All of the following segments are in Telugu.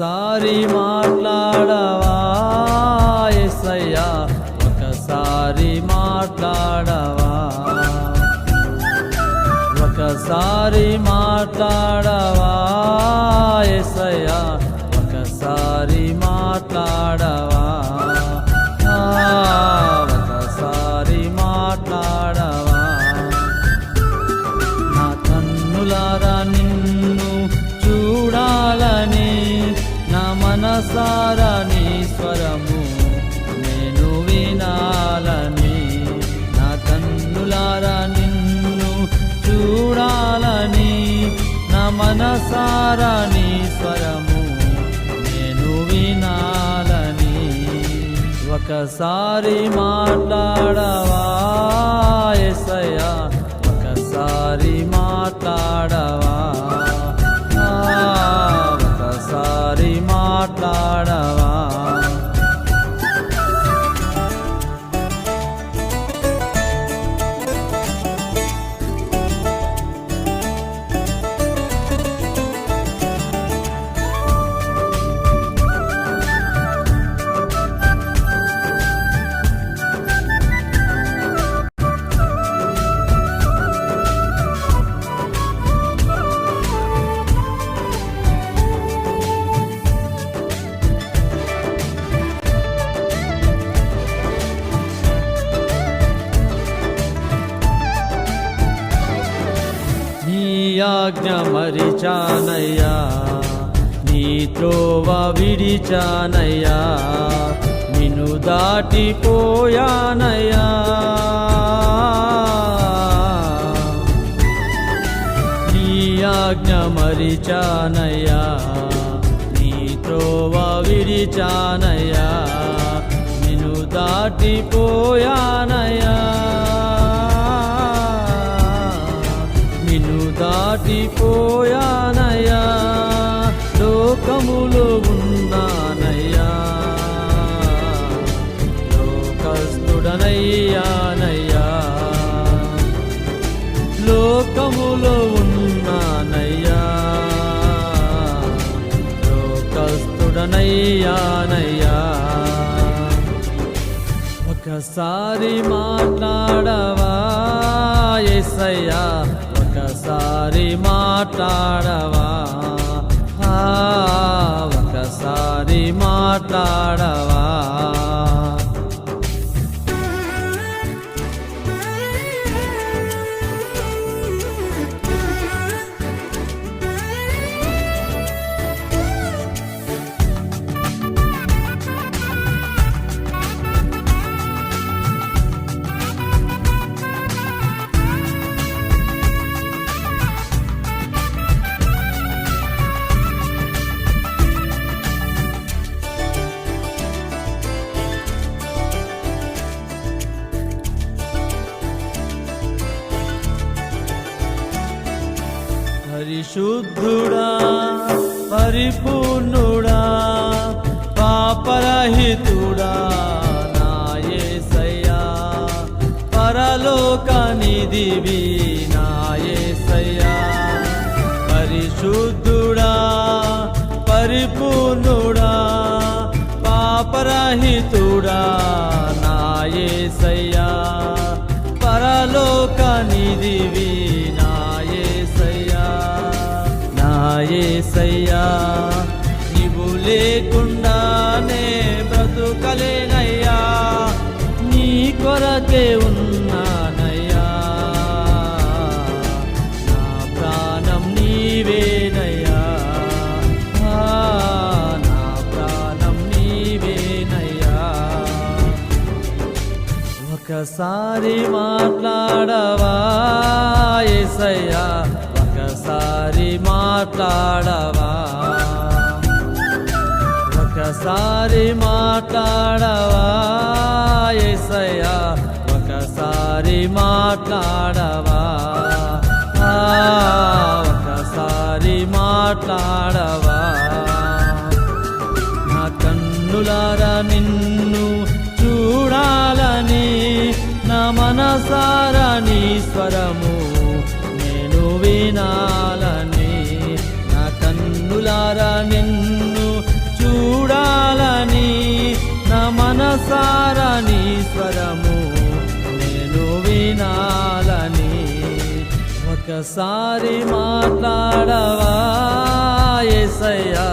ఒకసారి మాట్లాడవా ఎస్సయ్యా ఒకసారి మాట్లాడవా? ఒకసారి మాట్లాడవా ఎస్సయ్యా ఒకసారి మాట్లాడవా? మనసారా నీ స్వరము నేను వినాలని. నా కన్నులారా నిన్ను చూడాలని. నా మనసారా నీ స్వరము నేను వినాలని. ఒకసారి మాట్లా నీ మరిచానయ్యా. నీ త్రోవ విడిచానయ్యా. నిన్ను దాటిపోయానయ్యా. నీ ఆజ్ఞ మరిచానయ్యా. నీ త్రోవ విడిచానయ్యా. నిన్ను దాటిపోయానయ్యా. దాటిపోయానయ్యా లోకములో ఉన్నానయ్యా లోకస్తుడనయ్యానయ్యా. లోకములో ఉన్నానయ్యా. లోకస్తుడనయ్యానయ్యా. ఒకసారి మాట్లాడవా ఎస్సయ్యా ఒకసారి మాట్లాడవా ఆ, ఒకసారి మాట్లాడవా పరిశుద్ధుడా పరిపూర్ణుడా పాపరహితుడా నా యేసయ్యా పరలోక నిధివి నా యేసయ్యా పరిశుద్ధుడా పరిపూర్ణుడా పాపరహితుడా నా యేసయ్యా పరలోక నిధివి ఏసయ్యా నీవు లేకుండానే బ్రతుకలేనయ్యా నీ కొరకే ఉన్నానయ్యా. నా ప్రాణం నీవేనయ్యా. నా ప్రాణం నీవేనయ్యా. ఒకసారి మాట్లాడవా ఏసయ్యా? ఒకసారి మాట్లాడవా? ఒకసారి మాట్లాడవా? ఏసయ్యా ఒకసారి మాట్లాడవా? ఒకసారి మాట్లాడవా? నా కన్నులారా నిన్ను చూడాలని నా మనసారా నీ స్వరము నేను వినాలని. కన్నులారా నిన్ను చూడాలని నా మనసారా నీ స్వరము నేను వినాలని. ఒకసారి మాట్లాడవా ఏసయ్యా?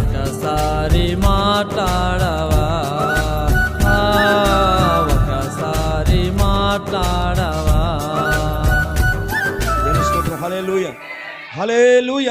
ఒకసారి మాట్లాడవా? ఒకసారి మాట్లాడవా? హలే లూయ హలే లూయ